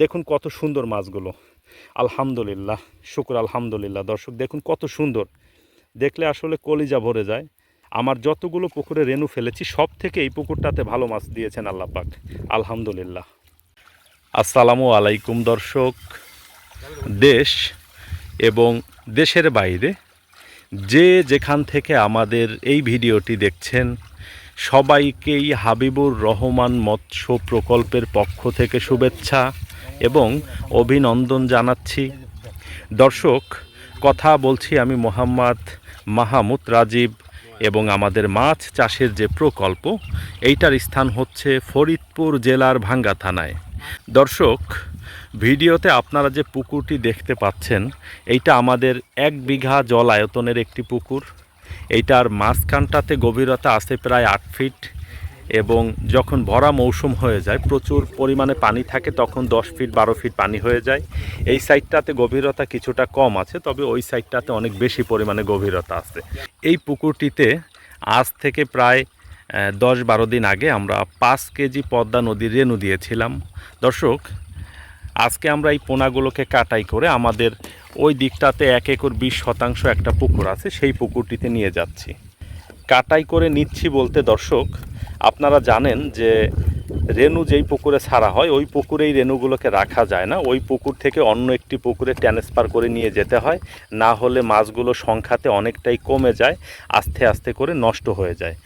দেখুন কত সুন্দর মাছগুলো। আলহামদুলিল্লাহ, শুকুর আলহামদুলিল্লাহ। দর্শক, দেখুন কত সুন্দর। দেখলে আসলে কলিজা ভরে যায়। আমার যতগুলো পুকুরে রেনু ফেলেছি সব থেকে এই পুকুরটাতে ভালো মাছ দিয়েছেন আল্লাহ পাক। আলহামদুলিল্লাহ। আসসালামু আলাইকুম দর্শক। দেশ এবং দেশের বাইরে যে যেখান থেকে আমাদের এই ভিডিওটি দেখছেন, সবাইকেই হাবিবুর রহমান মৎস্য প্রকল্পের পক্ষ থেকে শুভেচ্ছা। এবং অভিনন্দন জানাচ্ছি। দর্শক, কথা বলছি আমি মোহাম্মদ মাহমুদ রাজীব এবং আমাদের মাছ চাষের যে প্রকল্প, এইটার স্থান হচ্ছে ফরিদপুর জেলার ভাঙ্গা থানায়। দর্শক, ভিডিওতে আপনারা যে পুকুরটি দেখতে পাচ্ছেন, এইটা আমাদের এক বিঘা জল আয়তনের একটি পুকুর। এইটার মাঝখানটাতে গভীরতা আছে প্রায় আট ফিট। এবং যখন ভরা মৌসুম হয়ে যায়, প্রচুর পরিমাণে পানি থাকে, তখন দশ ফিট, বারো ফিট পানি হয়ে যায়। এই সাইডটাতে গভীরতা কিছুটা কম আছে, তবে ওই সাইডটাতে অনেক বেশি পরিমাণে গভীরতা আছে। এই পুকুরটিতে আজ থেকে প্রায় দশ বারো দিন আগে আমরা পাঁচ কেজি পদ্মা নদীর রেণু দিয়েছিলাম। দর্শক, আজকে আমরা এই পোনাগুলোকে কাটাই করে আমাদের ওই দিকটাতে এক একর বিশ শতাংশ একটা পুকুর আছে, সেই পুকুরটিতে নিয়ে যাচ্ছি। কাটাই করে নিচ্ছি বলতে দর্শক, আপনারা জানেন যে রেনু যেই পুকুরে ছাড়া হয়, ওই পুকুরেই রেনুগুলোকে রাখা যায় না। ওই পুকুর থেকে অন্য একটি পুকুরে ট্রান্সফার করে নিয়ে যেতে হয়, না হলে মাছগুলো সংখ্যাতে অনেকটাই কমে যায়, আস্তে আস্তে করে নষ্ট হয়ে যায়।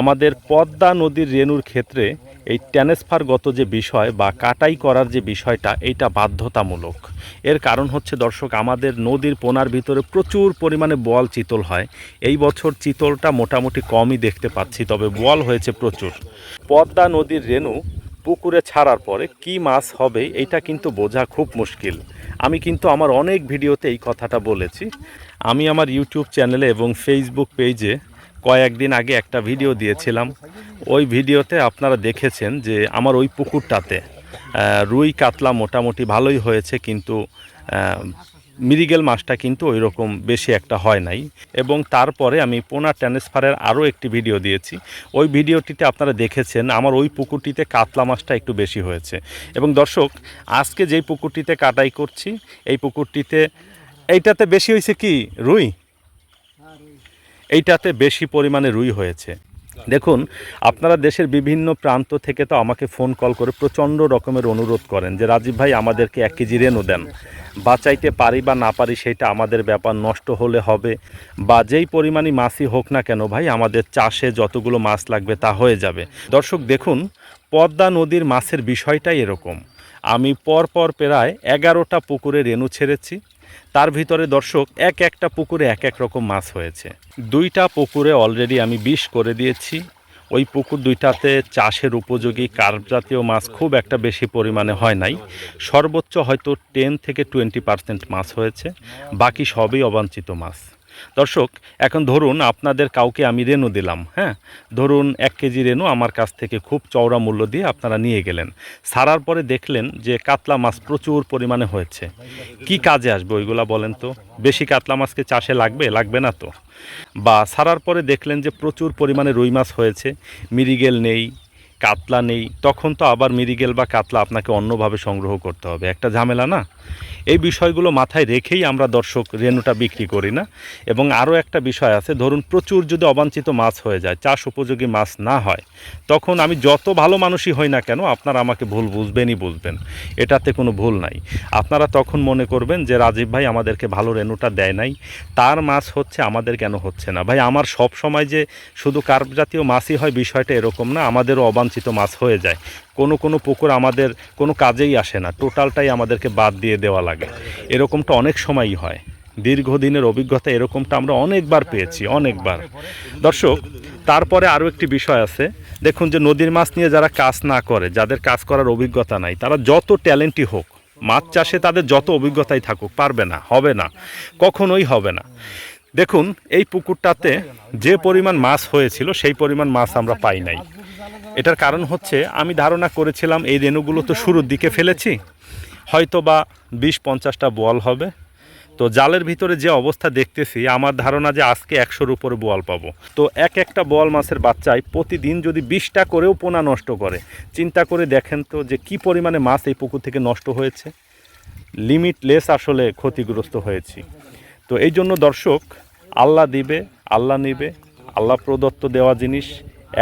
আমাদের পদ্মা নদীর রেনুর ক্ষেত্রে এই ট্রান্সফারগত যে বিষয় বা কাটাই করার যে বিষয়টা, এইটা বাধ্যতামূলক। এর কারণ হচ্ছে, দর্শক, আমাদের নদীর পোনার ভিতরে প্রচুর পরিমাণে বল চিতল হয়। এই বছর চিতলটা মোটামুটি কমই দেখতে পাচ্ছি, তবে বল হয়েছে প্রচুর। পদ্মা নদীর রেণু পুকুরে ছাড়ার পরে কি মাছ হবে এটা কিন্তু বোঝা খুব মুশকিল। আমি কিন্তু আমার অনেক ভিডিওতে এই কথাটা বলেছি। আমি আমার ইউটিউব চ্যানেলে এবং ফেসবুক পেজে কয়েকদিন আগে একটা ভিডিও দিয়েছিলাম। ওই ভিডিওতে আপনারা দেখেছেন যে আমার ওই পুকুরটাতে রুই কাতলা মোটামুটি ভালোই হয়েছে কিন্তু মিরিগেল মাছটা কিন্তু ওই রকম বেশি একটা হয় নাই। এবং তারপরে আমি পোনা ট্রান্সফারের আরও একটি ভিডিও দিয়েছি। ওই ভিডিওটিতে আপনারা দেখেছেন আমার ওই পুকুরটিতে কাতলা মাছটা একটু বেশি হয়েছে। এবং দর্শক, আজকে যেই পুকুরটিতে কাটাই করছি, এই পুকুরটিতে, এইটাতে বেশি হয়েছে কি, রুই? এইটাতে বেশি পরিমাণে রুই হয়েছে। দেখুন, আপনারা দেশের বিভিন্ন প্রান্ত থেকে তো আমাকে ফোন কল করে প্রচণ্ড রকমের অনুরোধ করেন যে, রাজীব ভাই, আমাদেরকে এক কেজি রেনু দেন। বাঁচাইতে পারি বা না পারি সেটা আমাদের ব্যাপার, নষ্ট হলে হবে বা যেই পরিমাণই মাছই হোক না কেন ভাই, আমাদের চাষে যতগুলো মাছ লাগবে তা হয়ে যাবে। দর্শক, দেখুন, পদ্মা নদীর মাছের বিষয়টাই এরকম। আমি পর পর প্রায় এগারোটা পুকুরে রেণু ছেড়েছি। তার ভিতরে দর্শক, এক একটা পুকুরে এক এক রকম মাছ হয়েছে। দুইটা পুকুরে অলরেডি আমি বিষ করে দিয়েছি। ওই পুকুর দুইটাতে চাষের উপযোগী কার্প জাতীয় মাছ খুব একটা বেশি পরিমাণে হয় নাই। সর্বোচ্চ হয়তো টেন থেকে টোয়েন্টি পার্সেন্ট মাছ হয়েছে। বাকি সবই অবাঞ্ছিত মাছ। দর্শক, এখন ধরুন আপনাদের কাউকে আমি রেনু দিলাম হ্যাঁ? ধরুন এক কেজি রেনু আমার কাছ থেকে খুব চওড়া মূল্য দিয়ে আপনারা নিয়ে গেলেন। সারার পরে দেখলেন যে কাতলা মাছ প্রচুর পরিমাণে হয়েছে। কি কাজে আসবে ওইগুলা বলেন তো? বেশি কাতলা মাছকে চাষে লাগবে? লাগবে না তো? বা সারার পরে দেখলেন যে প্রচুর পরিমাণে রুই মাছ হয়েছে, মিরিগেল নেই, কাতলা নেই, তখন তো আবার মিরিগেল বা কাতলা আপনাকে অন্যভাবে সংগ্রহ করতে হবে। একটা ঝামেলা না? এই বিষয়গুলো মাথায় রেখেই আমরা দর্শক রেনুটা বিক্রি করি না। এবং আরও একটা বিষয় আছে, ধরুন প্রচুর যদি অবাঞ্ছিত মাছ হয়ে যায়, চাষ উপযোগী মাছ না হয়, তখন আমি যত ভালো মানুষই হই না কেন, আপনারা আমাকে ভুল বুঝবেনই বুঝবেন। এটাতে কোনো ভুল নাই। আপনারা তখন মনে করবেন যে, রাজীব ভাই, আমাদেরকে ভালো রেনুটা দেয় নাই। তার মাছ হচ্ছে, আমাদের কেন হচ্ছে না? ভাই, আমার সব সময় যে শুধু কার্প জাতীয় মাছই হয়, বিষয়টা এরকম না, আমাদেরও অবাঞ্ছিত মাছ হয়ে যায়। কোনো কোনো পুকুর আমাদের কোনো কাজেই আসে না। টোটালটাই আমাদেরকে বাদ দিয়ে দেওয়া লাগে। এরকমটা অনেক সময়ই হয়। দীর্ঘদিনের অভিজ্ঞতা এরকমটা আমরা অনেকবার পেয়েছি, অনেকবার। দর্শক, তারপরে আরও একটি বিষয় আছে। দেখুন যে নদীর মাছ নিয়ে যারা কাজ না করে, যাদের কাজ করার অভিজ্ঞতা নাই, তারা যত ট্যালেন্টই হোক, মাছ চাষে তাদের যত অভিজ্ঞতাই থাকুক, পারবে না, হবে না, কখনোই হবে না। দেখুন, এই পুকুরটাতে যে পরিমাণ মাছ হয়েছিল, সেই পরিমাণ মাছ আমরা পাই নাই। এটার কারণ হচ্ছে, আমি ধারণা করেছিলাম, এই রেণুগুলো তো শুরুর দিকে ফেলেছি হয়তো বা বিশ পঞ্চাশটা বল হবে। তো জালের ভিতরে যে অবস্থা দেখতেছি, আমার ধারণা যে আজকে একশোর উপরে বল পাবো। তো এক একটা বল মাছের বাচ্চায় প্রতিদিন যদি বিশটা করেও পোনা নষ্ট করে, চিন্তা করে দেখেন তো যে কি পরিমাণে মাছ এই পুকুর থেকে নষ্ট হয়েছে। লিমিটলেস আসলে ক্ষতিগ্রস্ত হয়েছি। তো এই জন্য দর্শক, আল্লাহ দিবে, আল্লাহ নিবে, আল্লাহ প্রদত্ত দেওয়া জিনিস,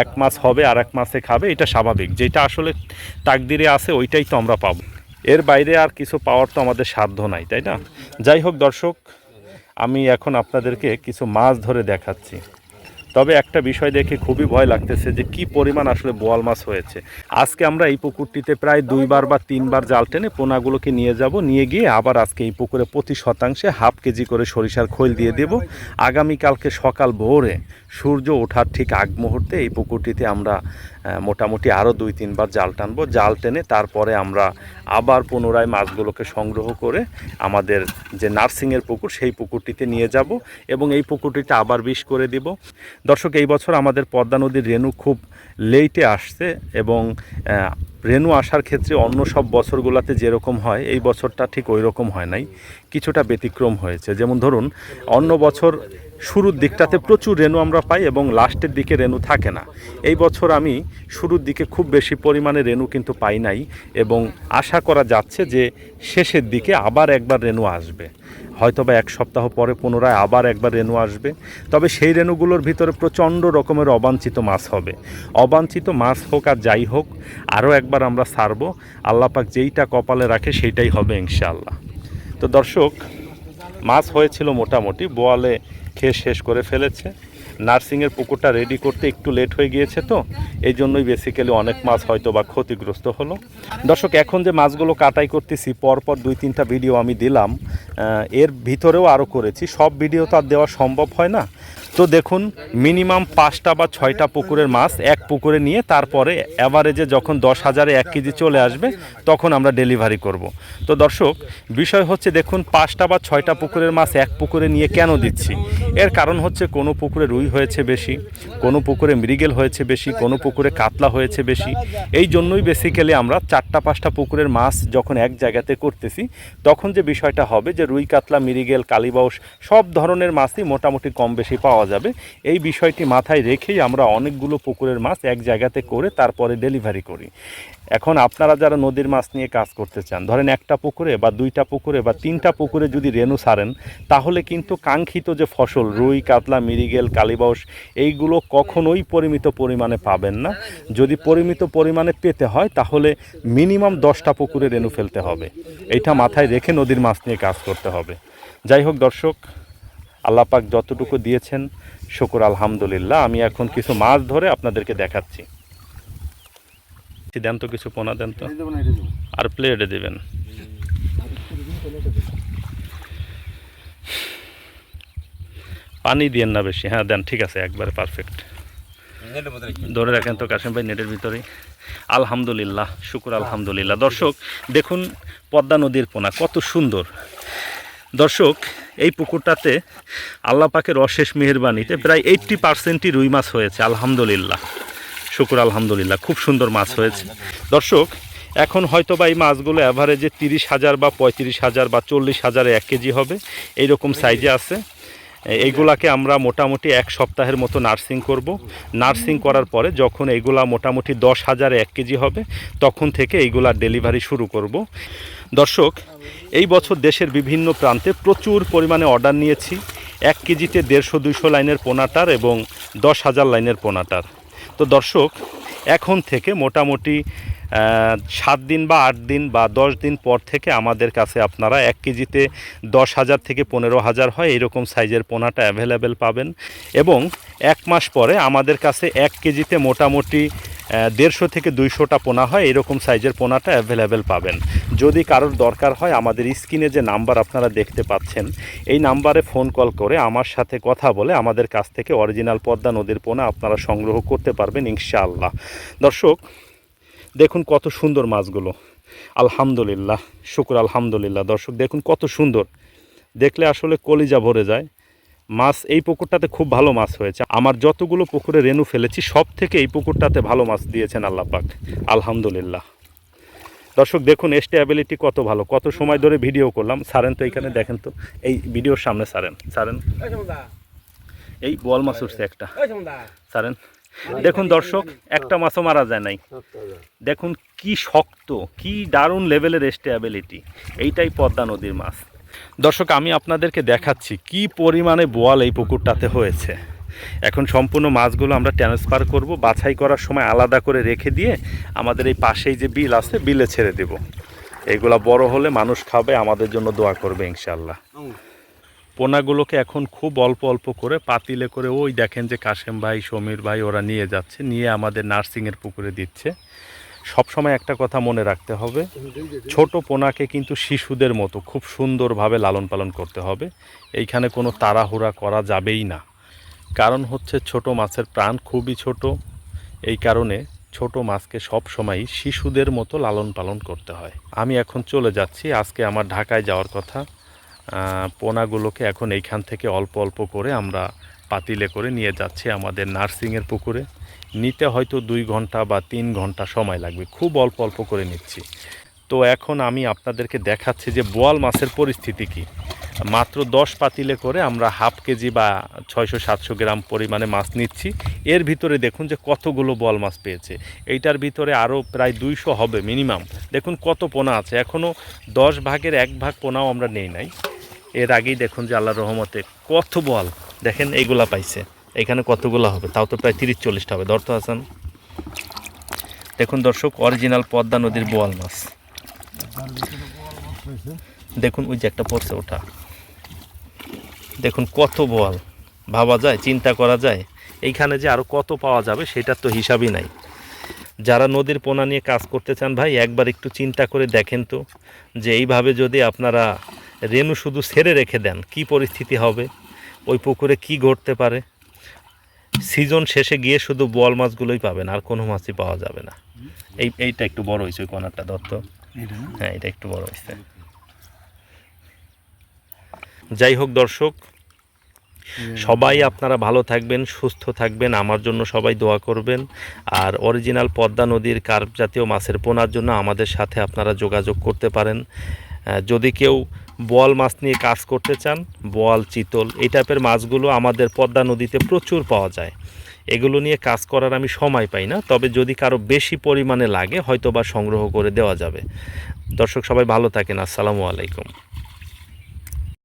এক মাস হবে আর এক মাসে খাবে, এটা স্বাভাবিক। যেটা আসলে তাকদিরে আছে, ওইটাই তো আমরা পাবো। এর বাইরে আর কিছু পাওয়ার তো আমাদের সাধ্য নাই, তাই না? যাই হোক দর্শক, আমি এখন আপনাদেরকে কিছু মাছ ধরে দেখাচ্ছি। তবে একটা বিষয় দেখে খুবই ভয় লাগতেছে যে কি পরিমাণ আসলে বোয়াল মাছ হয়েছে। আজকে আমরা এই পুকুরটিতে প্রায় দুইবার বা তিনবার জাল টেনে পোনাগুলোকে নিয়ে যাব। নিয়ে গিয়ে আবার আজকে এই পুকুরে প্রতি শতাংশে হাফ কেজি করে সরিষার খৈল দিয়ে দেব। আগামীকালকে সকাল ভোরে সূর্য ওঠার ঠিক আগ মুহূর্তে এই পুকুরটিতে আমরা মোটামুটি আরও দুই তিনবার জাল টানবো। জাল টেনে তারপরে আমরা আবার পুনরায় মাছগুলোকে সংগ্রহ করে আমাদের যে নার্সিংয়ের পুকুর, সেই পুকুরটিতে নিয়ে যাব এবং এই পুকুরটিতে আবার বিষ করে দিব। দর্শক, এই বছর আমাদের পদ্মা নদীর রেণু খুব লেটে আসছে এবং রেণু আসার ক্ষেত্রে অন্য সব বছরগুলোতে যেরকম হয়, এই বছরটা ঠিক ওই রকম হয় নাই। কিছুটা ব্যতিক্রম হয়েছে। যেমন ধরুন, অন্য বছর শুরুর দিকটাতে প্রচুর রেণু আমরা পাই এবং লাস্টের দিকে রেণু থাকে না। এই বছর আমি শুরুর দিকে খুব বেশি পরিমাণে রেণু কিন্তু পাই নাই এবং আশা করা যাচ্ছে যে শেষের দিকে আবার একবার রেণু আসবে। হয়তোবা এক সপ্তাহ পরে পুনরায় আবার একবার রেণু আসবে। তবে সেই রেণুগুলোর ভিতরে প্রচণ্ড রকমের অবাঞ্ছিত মাছ হবে। অবাঞ্ছিত মাছ হোক আর যাই হোক, আরও একবার আমরা ছাড়বো আল্লাপাক যেইটা কপালে রাখে সেইটাই হবে ইনশাআল্লাহ। তো দর্শক, মাছ হয়েছিল মোটামুটি, বোয়ালে খেয়ে শেষ করে ফেলেছে। নার্সিংয়ের পুকুরটা রেডি করতে একটু লেট হয়ে গিয়েছে তো, এই জন্যই বেসিক্যালি অনেক মাছ হয়তো বা ক্ষতিগ্রস্ত হলো। দর্শক, এখন যে মাছগুলো কাটাই করতেছি, পরপর দুই তিনটা ভিডিও আমি দিলাম এর ভিতরেও আরও করেছি। সব ভিডিও তো আর দেওয়া সম্ভব হয় না। তো দেখুন মিনিমাম পাঁচটা বা ছয়টা পুকুরের মাছ এক পুকুরে নিয়ে তারপরে অ্যাভারেজে যখন দশ হাজারে এক কেজি চলে আসবে, তখন আমরা ডেলিভারি করব। তো দর্শক, বিষয় হচ্ছে দেখুন, পাঁচটা বা ছয়টা পুকুরের মাছ এক পুকুরে নিয়ে কেন দিচ্ছি? এর কারণ হচ্ছে কোনো পুকুরে রুই হয়েছে বেশি, কোনো পুকুরে মৃগেল হয়েছে বেশি, কোনো পুকুরে কাতলা হয়েছে বেশি। এই জন্যই বেসিক্যালি আমরা চারটা পাঁচটা পুকুরের মাছ যখন এক জায়গাতে করতেছি, তখন যে বিষয়টা হবে যে রুই, কাতলা, মৃগেল, কালিবাউস সব ধরনের মাছই মোটামুটি কম বেশি পাওয়া যাবে। এই বিষয়টি মাথায় রেখেই আমরা অনেকগুলো পুকুরের মাছ এক জায়গাতে করে তারপরে ডেলিভারি করি। এখন আপনারা যারা নদীর মাছ নিয়ে কাজ করতে চান, ধরেন একটা পুকুরে বা দুইটা পুকুরে বা তিনটা পুকুরে যদি রেনু সারেন, তাহলে কিন্তু কাঙ্ক্ষিত যে ফসল রুই কাতলা মিরিগেল কালিবাউস এইগুলো কখনোই পরিমিত পরিমাণে পাবেন না। যদি পরিমিত পরিমাণে পেতে হয় তাহলে মিনিমাম দশটা পুকুরে রেণু ফেলতে হবে। এইটা মাথায় রেখে নদীর মাছ নিয়ে কাজ করতে হবে। যাই হোক দর্শক আল্লাপাক যতটুকু দিয়েছেন শুকুর আলহামদুলিল্লাহ। আমি এখন কিছু মাছ ধরে আপনাদেরকে দেখাচ্ছি। দেন তো কিছু পোনা দেন তো। আর প্লেটে দেবেন। পানি দিয়েন না বেশি। হ্যাঁ দেন ঠিক আছে একবারে পারফেক্ট ধরে রাখেন তো কাশিম ভাই নেটের ভিতরে আলহামদুলিল্লাহ শুকুর আলহামদুলিল্লাহ। দর্শক দেখুন পদ্মা নদীর পোনা কত সুন্দর। দর্শক এই পুকুরটাতে আল্লাহ পাকের অশেষ মেহরবানিতে প্রায় এইট্টি পার্সেন্টই রুই মাছ হয়েছে আলহামদুলিল্লাহ। শুকুর আলহামদুলিল্লাহ খুব সুন্দর মাছ হয়েছে। দর্শক এখন হয়তো বা এই মাছগুলো অ্যাভারেজে তিরিশ হাজার বা পঁয়ত্রিশ হাজার বা চল্লিশ হাজারে এক কেজি হবে। এইরকম সাইজে আছে। এইগুলাকে আমরা মোটামুটি এক সপ্তাহের মতো নার্সিং করব। নার্সিং করার পরে যখন এইগুলা মোটামুটি দশ হাজারে এক কেজি হবে, তখন থেকে এইগুলার ডেলিভারি শুরু করব। দর্শক, এই বছর দেশের বিভিন্ন প্রান্তে প্রচুর পরিমাণে অর্ডার নিয়েছি। এক কেজিতে দেড়শো দুইশো লাইনের পোনাটার এবং দশ হাজার লাইনের পোনাটার। তো দর্শক, এখন থেকে মোটামুটি সাত দিন বা আট দিন বা দশ দিন পর থেকে আমাদের কাছে আপনারা এক কেজিতে দশ হাজার থেকে পনেরো হাজার হয় এরকম সাইজের পোনাটা অ্যাভেলেবেল পাবেন এবং এক মাস পরে আমাদের কাছে এক কেজিতে মোটামুটি দেড়শো থেকে দুইশোটা পোনা হয়, এরকম সাইজের পোনাটা অ্যাভেলেবেল পাবেন। যদি কারোর দরকার হয়, আমাদের স্ক্রিনে যে নাম্বার আপনারা দেখতে পাচ্ছেন, এই নাম্বারে ফোন কল করে আমার সাথে কথা বলে আমাদের কাছ থেকে অরিজিনাল পদ্মা নদীর পোনা আপনারা সংগ্রহ করতে পারবেন ইনশাআল্লাহ। দর্শক, দেখুন কত সুন্দর মাছগুলো। আলহামদুলিল্লাহ, শুকুর আলহামদুলিল্লাহ। দর্শক, দেখুন কত সুন্দর। দেখলে আসলে কলিজা ভরে যায়। মাছ, এই পুকুরটাতে খুব ভালো মাছ হয়েছে। আমার যতগুলো পুকুরে রেণু ফেলেছি সব থেকে এই পুকুরটাতে ভালো মাছ দিয়েছেন আল্লাপাক। আলহামদুলিল্লাহ। দর্শক, দেখুন স্টেবিলিটি কত ভালো। কত সময় ধরে ভিডিও করলাম। সারেন তো এইখানে দেখেন তো, এই ভিডিওর সামনে সারেন। সারেন, এই বল মাছ উঠছে একটা। সারেন, দেখুন দর্শক, একটা মাছও মারা যায় নাই। দেখুন কি শক্ত, কি দারুণ লেভেলের স্টেবিলিটি এইটাই পদ্মা নদীর মাছ। দর্শক আমি আপনাদেরকে দেখাচ্ছি কি পরিমাণে বোয়াল এই পুকুরটাতে হয়েছে। এখন সম্পূর্ণ মাছগুলো আমরা ট্রান্সফার করব বাছাই করার সময় আলাদা করে রেখে দিয়ে আমাদের এই পাশেই যে বিল আছে বিলে ছেড়ে দেব। এইগুলা বড় হলে মানুষ খাবে আমাদের জন্য দোয়া করবে ইনশাল্লাহ পোনাগুলোকে এখন খুব অল্প অল্প করে পাতিলে করে ওই দেখেন যে কাশেম ভাই সমীর ভাই ওরা নিয়ে যাচ্ছে নিয়ে আমাদের নার্সিংয়ের পুকুরে দিচ্ছে। সবসময় একটা কথা মনে রাখতে হবে, ছোট পোনাকে কিন্তু শিশুদের মতো খুব সুন্দরভাবে লালন পালন করতে হবে। এইখানে কোনো তাড়াহুড়া করা যাবেই না। কারণ হচ্ছে ছোট মাছের প্রাণ খুবই ছোট। এই কারণে ছোট মাছকে সব সময়ই শিশুদের মতো লালন পালন করতে হয়। আমি এখন চলে যাচ্ছি, আজকে আমার ঢাকায় যাওয়ার কথা। পোনাগুলোকে এখন এইখান থেকে অল্প অল্প করে আমরা পাতিলে করে নিয়ে যাচ্ছি আমাদের নার্সিংয়ের পুকুরে। নিতে হয়তো দুই ঘণ্টা বা তিন ঘণ্টা সময় লাগবে। খুব অল্প অল্প করে নিচ্ছি। তো এখন আমি আপনাদেরকে দেখাচ্ছি যে বোয়াল মাছের পরিস্থিতি কি। মাত্র দশ পাতিলে করে আমরা হাফ কেজি বা ছয়শো, সাতশো গ্রাম পরিমাণে মাছ নিচ্ছি। এর ভিতরে দেখুন যে কতগুলো বল মাছ পেয়েছে। এইটার ভিতরে আরও প্রায় দুইশো হবে মিনিমাম। দেখুন কত পোনা আছে। এখনও দশ ভাগের এক ভাগ পোনাও আমরা নেই নাই। এর আগেই দেখুন যে আল্লাহ রহমতে কত বল দেখেন এইগুলা পাইছে। এখানে কতগুলো হবে? তাও তো প্রায় তিরিশ চল্লিশটা হবে ধরতো আছেন দেখুন দর্শক অরিজিনাল পদ্মা নদীর বোয়াল মাছ। দেখুন ওই যে একটা পড়ছে ওটা। দেখুন কত বোয়াল। ভাবা যায়? চিন্তা করা যায়? এইখানে যে আরও কত পাওয়া যাবে, সেটার তো হিসাবই নাই। যারা নদীর পোনা নিয়ে কাজ করতে চান ভাই, একবার একটু চিন্তা করে দেখেন তো যে এইভাবে যদি আপনারা রেনু শুধু ছেড়ে রেখে দেন, কি পরিস্থিতি হবে? ওই পুকুরে কি ঘটতে পারে? সিজন শেষে গিয়ে শুধু বোয়াল মাছগুলোই পাবেন আর কোনো মাছই পাওয়া যাবে না। এই এইটা একটু বড় হয়েছে ওই কোনারটা দত্ত। হ্যাঁ এটা একটু বড় হয়েছে। যাই হোক দর্শক সবাই আপনারা ভালো থাকবেন সুস্থ থাকবেন আমার জন্য সবাই দোয়া করবেন। আর অরিজিনাল পদ্মা নদীর কার্প জাতীয় মাছের পোনার জন্য আমাদের সাথে আপনারা যোগাযোগ করতে পারেন। যদি কেউ বোয়াল মাছ নিয়ে কাজ করতে চান বোয়াল চিতল এই টাইপের মাছগুলো আমাদের পদ্মা নদীতে প্রচুর পাওয়া যায়। এগুলো নিয়ে কাজ করার আমি সময় পাই না, তবে যদি কারও বেশি পরিমাণে লাগে হয়তো বা সংগ্রহ করে দেওয়া যাবে। দর্শক সবাই ভালো থাকেন, আসসালামু আলাইকুম।